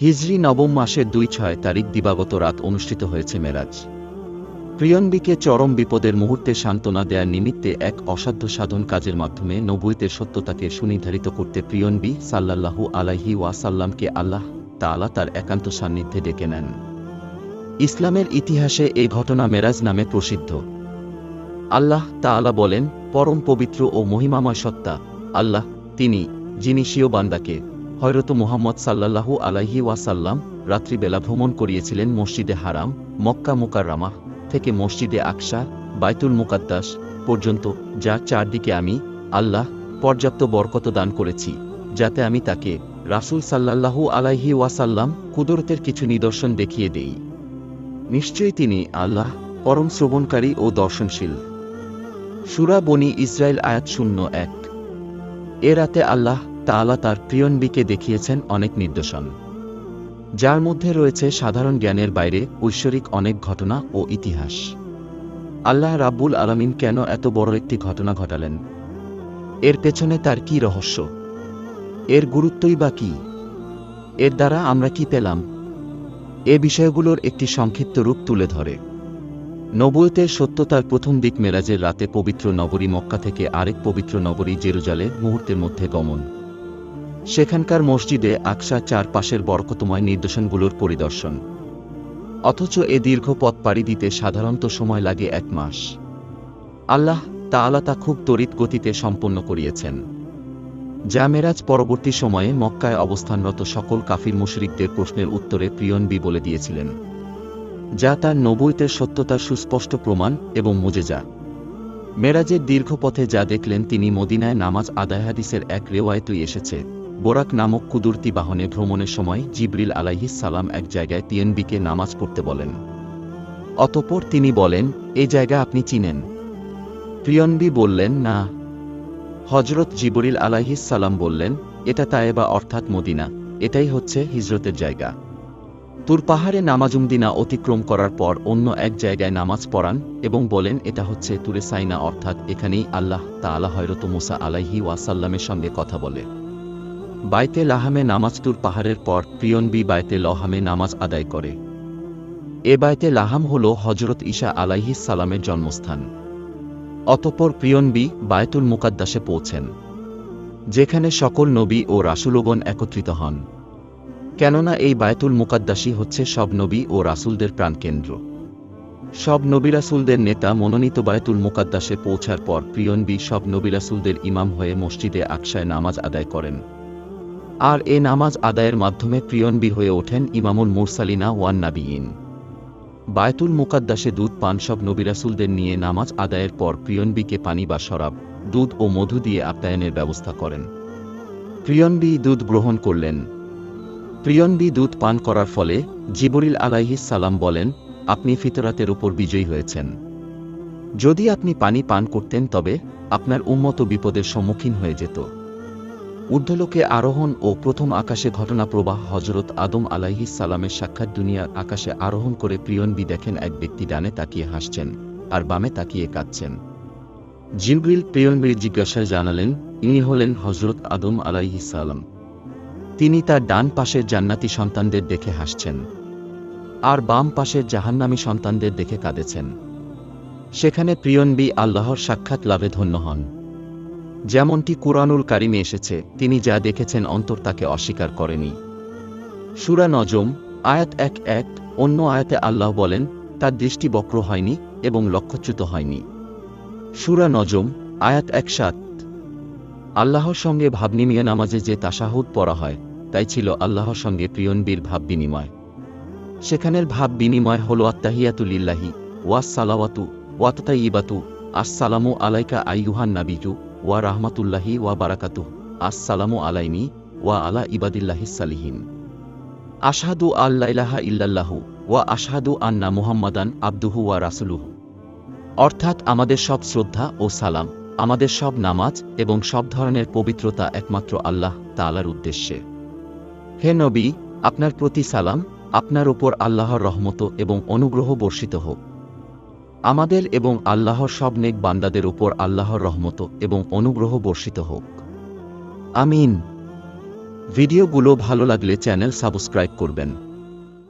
হিজরি নবম মাসের দুই ছয় তারিখ দিবাগত রাত অনুষ্ঠিত হয়েছে মেরাজ। প্রিয়নবীকে চরম বিপদের মুহূর্তে সান্ত্বনা দেয়ার নিমিত্তে এক অসাধ্য সাধন কাজের মাধ্যমে নবুয়তের সত্যতাকে সুনির্ধারিত করতে প্রিয়নবী সাল্লাল্লাহু আলাইহি ওয়াসাল্লামকে আল্লাহ তাআলা তার একান্ত সান্নিধ্যে ডেকে নেন। ইসলামের ইতিহাসে এই ঘটনা মেরাজ নামে প্রসিদ্ধ। আল্লাহ তাআলা বলেন, পরম পবিত্র ও মহিমাময় সত্তা, আল্লাহ, তিনি, যিনি স্বীয় বান্দাকে হয়রত মুহাম্মদ সাল্লাল্লাহু আলাইহি ওয়াসাল্লাম রাত্রিবেলা ভ্রমণ করিয়েছিলেন মসজিদে হারাম, মক্কা মুকাররামা থেকে মসজিদে আকসা, বাইতুল মুকাদ্দাস পর্যন্ত, যা চারদিকে আমি, আল্লাহ, পর্যাপ্ত বরকত দান করেছি, যাতে আমি তাকে রাসূল সাল্লাল্লাহু আলাইহি ওয়াসাল্লাম কুদরতের কিছু নিদর্শন দেখিয়ে দেই। নিশ্চয়ই তিনি আল্লাহ পরম শ্রবণকারী ও দর্শনশীল। সুরা বনি ইসরায়েল আয়াত শূন্য এক। এ রাতে আল্লাহ তাআলা তার প্রিয়নবীকে দেখিয়েছেন অনেক নির্দেশন যার মধ্যে রয়েছে সাধারণ জ্ঞানের বাইরে ঐশ্বরিক অনেক ঘটনা ও ইতিহাস। আল্লাহ রাব্বুল আলামিন কেন এত বড় একটি ঘটনা ঘটালেন? এর পেছনে তার কি রহস্য? এর গুরুত্বই বা কি? এর দ্বারা আমরা কি পেলাম? এ বিষয়গুলোর একটি সংক্ষিপ্ত রূপ তুলে ধরে। নবুয়তের সত্যতার প্রথম দিক মেরাজের রাতে পবিত্র নগরী মক্কা থেকে আরেক পবিত্র নগরী জেরুজালে মুহূর্তের মধ্যে গমন। সেখানকার মসজিদে আকসা চারপাশের বরকতময় নির্দেশনগুলোর পরিদর্শন। অথচ এ দীর্ঘ পথ পাড়ি দিতে সাধারণত সময় লাগে এক মাস। আল্লাহ তাআলা তা খুব তড়িৎ গতিতে সম্পন্ন করিয়েছেন। যা মেরাজ পরবর্তী সময়ে মক্কায় অবস্থানরত সকল কাফির মুশরিকদের প্রশ্নের উত্তরে প্রিয়নবী বলে দিয়েছিলেন। যা তার নবৈতের সত্যতার সুস্পষ্ট প্রমাণ এবং মুজেজা। মেরাজের দীর্ঘ পথে যা দেখলেন তিনি মদিনায় নামাজ আদায় হাদিসের এক রেওয়ায়তই এসেছে। বোরাক নামক কুদুরতি বাহনে ভ্রমণের সময় জিবরিল আলাইহিস সালাম এক জায়গায় তিয়েনবিকে নামাজ পড়তে বলেন। অতপর তিনি বলেন এই জায়গা আপনি চিনেন। প্রিয়নবি বললেন, না। হজরত জিবরিল আলাইহিস সালাম বললেন, এটা তায়েবা অর্থাৎ মদিনা। এটাই হচ্ছে হিজরতের জায়গা। তুর পাহাড়ে নামাজুমদিনা অতিক্রম করার পর অন্য এক জায়গায় নামাজ পড়ান এবং বলেন, এটা হচ্ছে তুরে সাইনা অর্থাৎ এখানেই আল্লাহ তাআলা হয়রত মুসা আলাইহি ওয়াসাল্লামের সঙ্গে কথা বলে। বাইতে লাহামে নামাজ তুর পাহাড়ের পর প্রিয়নবি বাইতে লহামে নামাজ আদায় করে। এ বাইতে লাহাম হল হজরত ঈশা আলাইহিস সালামের জন্মস্থান। অতঃপর প্রিয়নবি বায়তুল মুকাদ্দাসে পৌঁছেন, যেখানে সকল নবী ও রাসুলগণ একত্রিত হন। কেননা এই বায়তুল মুকাদ্দাসী হচ্ছে সব নবী ও রাসুলদের প্রাণকেন্দ্র। সব নবিরাসুলদের নেতা মনোনীত বায়তুল মুকাদ্দাসে পৌঁছার পর প্রিয়নবি সব নবিরাসুলদের ইমাম হয়ে মসজিদে আকশায় নামাজ আদায় করেন। আর এ নামাজ আদায়ের মাধ্যমে প্রিয়নবী হয়ে ওঠেন ইমামুল মুরসালিনা ওয়ান নাবিয়িন। বায়তুল মুকাদ্দাসে দুধ পান সব নবিরাসুলদের নিয়ে নামাজ আদায়ের পর প্রিয়নবীকে পানি বা শরাব, দুধ ও মধু দিয়ে আপ্যায়নের ব্যবস্থা করেন। প্রিয়নবী দুধ গ্রহণ করলেন। প্রিয়নবী দুধ পান করার ফলে জিবরিল আলাইহিস সালাম বলেন, আপনি ফিতরাতের উপর বিজয়ী হয়েছেন। যদি আপনি পানি পান করতেন তবে আপনার উন্মত বিপদের সম্মুখীন হয়ে যেত। ঊর্ধ্বলোকে আরোহণ ও প্রথম আকাশে ঘটনা প্রবাহ হজরত আদম আলাইহিস সালামের সাক্ষাৎ দুনিয়ার আকাশে আরোহণ করে প্রিয়নবি দেখেন এক ব্যক্তি ডানে তাকিয়ে হাসছেন আর বামে তাকিয়ে কাঁদছেন। জিবরিল প্রিয়নবীর জিজ্ঞাসায় জানালেন, ইনি হলেন হজরত আদম আলাইহিস সালাম। তিনি তার ডান পাশের জান্নাতি সন্তানদের দেখে হাসছেন আর বাম পাশের জাহান্নামী সন্তানদের দেখে কাঁদেছেন। সেখানে প্রিয়নবি আল্লাহর সাক্ষাৎ লাভে ধন্য হন। যেমনটি কুরআনুল কারিমে এসেছে, তিনি যা দেখেছেন অন্তর তাকে অস্বীকার করেনি। সুরা নজম, আয়াত এক এক, অন্য আয়াতে আল্লাহ বলেন, তার দৃষ্টি বক্র হয়নি এবং লক্ষ্যচ্যুত হয়নি। সুরা নজম, আয়াত এক সাত। আল্লাহর সঙ্গে ভাব নিমিয়ে নামাজে যে তাসাহুদ পড়া হয়, তাই ছিল আল্লাহর সঙ্গে প্রিয়নবীর ভাব বিনিময় সেখানের ভাব বিনিময় হল আত্মাহিয়াতুলিল্লাহি ওয়াস সালাওয়াতু ওয়াতাইবাতু আসসালামু আলাইকা আইয়ুহান নাবিজু ওয়া রাহমাতুল্লাহি ওয়া বারাকাতু আসসালামু আলাইনি ওয়া আলা ইবাদিল্লাহিস সালিহিন। আশহাদু আল্লা ইলাহা ইল্লাল্লাহু ওয়া আশহাদু আন্না মুহাম্মাদান আবদুহু ওয়া রাসুলুহু। অর্থাৎ আমাদের সব শ্রদ্ধা ও সালাম, আমাদের সব নামাজ এবং সব ধরনের পবিত্রতা একমাত্র আল্লাহ তাআলার উদ্দেশ্যে। হে নবী, আপনার প্রতি সালাম আপনার ওপর আল্লাহর রহমত এবং অনুগ্রহ বর্ষিত হোক। আমাদের এবং আল্লাহর সব নেক বান্দাদের উপর আল্লাহর রহমত এবং অনুগ্রহ বর্ষিত হোক। আমিন। ভিডিওগুলো ভালো লাগলে চ্যানেল সাবস্ক্রাইব করবেন।